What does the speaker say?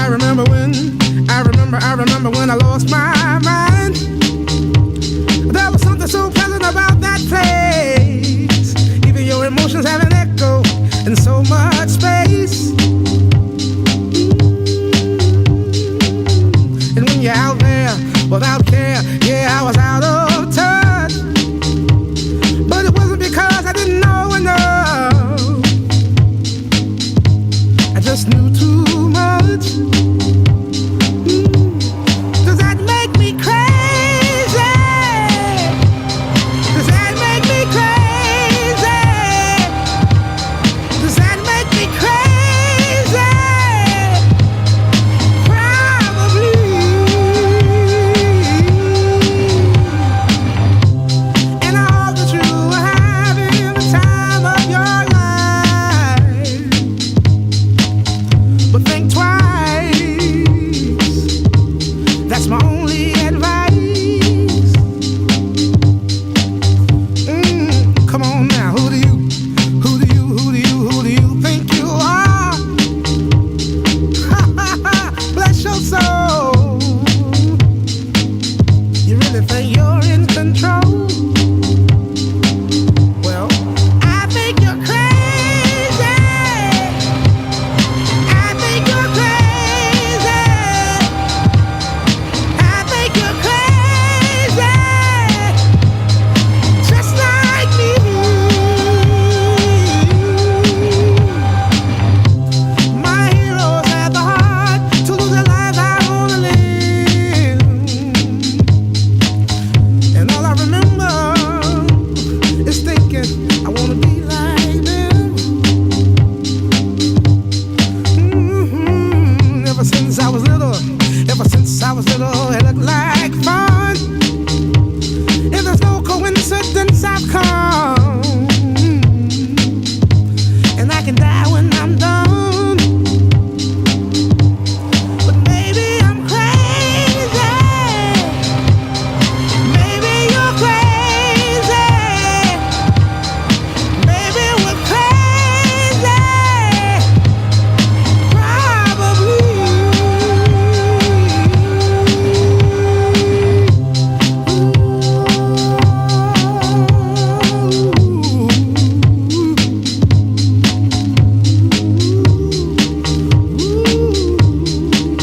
I remember when, I remember, I remember when I lost my mind. There was something so pleasant about that place. Even your emotions have an echo in so much space. And when you're out there without care, yeah, I was out of touch. But it wasn't because I didn't know enough. I just knew too much words I wanna be